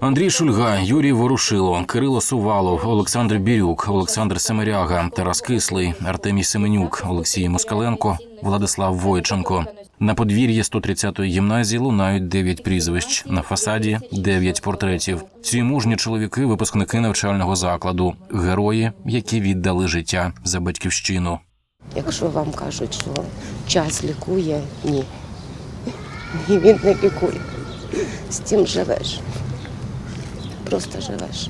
Андрій Шульга, Юрій Ворушило, Кирило Сувалов, Олександр Бірюк, Олександр Семеряга, Тарас Кислий, Артемій Семенюк, Олексій Москаленко, Владислав Войченко. На подвір'ї 130-ї гімназії лунають 9 прізвищ. На фасаді 9 портретів. Ці мужні чоловіки, випускники навчального закладу, герої, які віддали життя за батьківщину. Якщо вам кажуть, що час лікує, ні. Ні, він не лікує. З цим живеш. Просто живеш.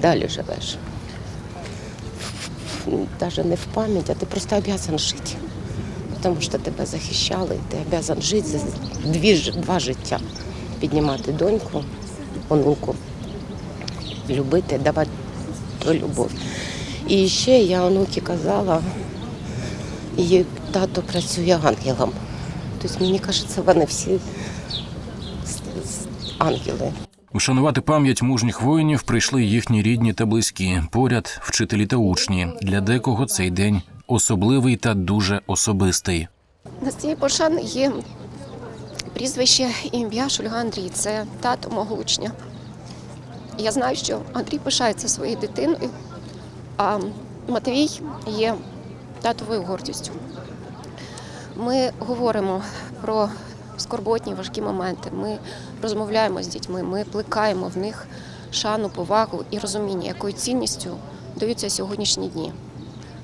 Далі живеш. Навіть не в пам'ять, а ти просто обязан жити. Тому що тебе захищали, ти обязан жити за дві, два життя. Піднімати доньку, онуку, любити, давати ту любов. І ще я онуки казала, Її тато працює ангелом. Тобто, мені кажеться, вони всі ангели. Вшанувати пам'ять мужніх воїнів прийшли їхні рідні та близькі. Поряд вчителі та учні. Для декого цей день особливий та дуже особистий. На цієї пошани є прізвище ім'я Шульга Андрій. Це тато мого учня. Я знаю, що Андрій пишається своєю дитиною, а Матвій є татовою гордістю. Ми говоримо про скорботні важкі моменти. Ми розмовляємо з дітьми, ми плекаємо в них шану, повагу і розуміння, якою цінністю даються сьогоднішні дні.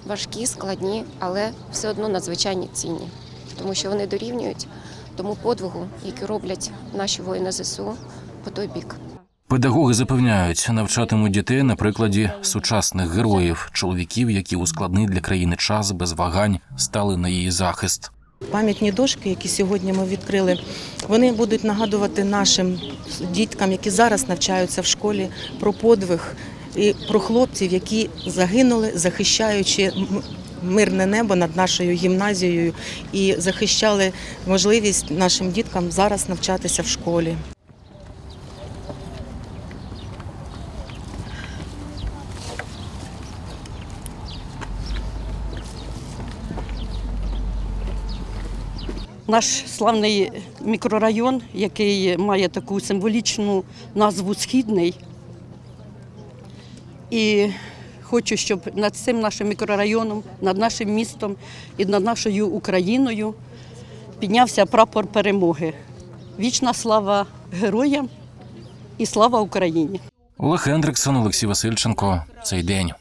Важкі, складні, але все одно надзвичайні цінні тому що вони дорівнюють тому подвигу, який роблять наші воїни ЗСУ по той бік. Педагоги запевняють, навчатимуть дітей на прикладі сучасних героїв, чоловіків, які у складний для країни час без вагань стали на її захист. Пам'ятні дошки, які сьогодні ми відкрили, вони будуть нагадувати нашим діткам, які зараз навчаються в школі, про подвиг і про хлопців, які загинули, захищаючи мирне небо над нашою гімназією і захищали можливість нашим діткам зараз навчатися в школі. Наш славний мікрорайон, який має таку символічну назву Східний. І хочу, щоб над цим нашим мікрорайоном, над нашим містом і над нашою Україною піднявся прапор перемоги. Вічна слава героям і слава Україні! Олег Хендриксон, Олексій Васильченко. Цей день.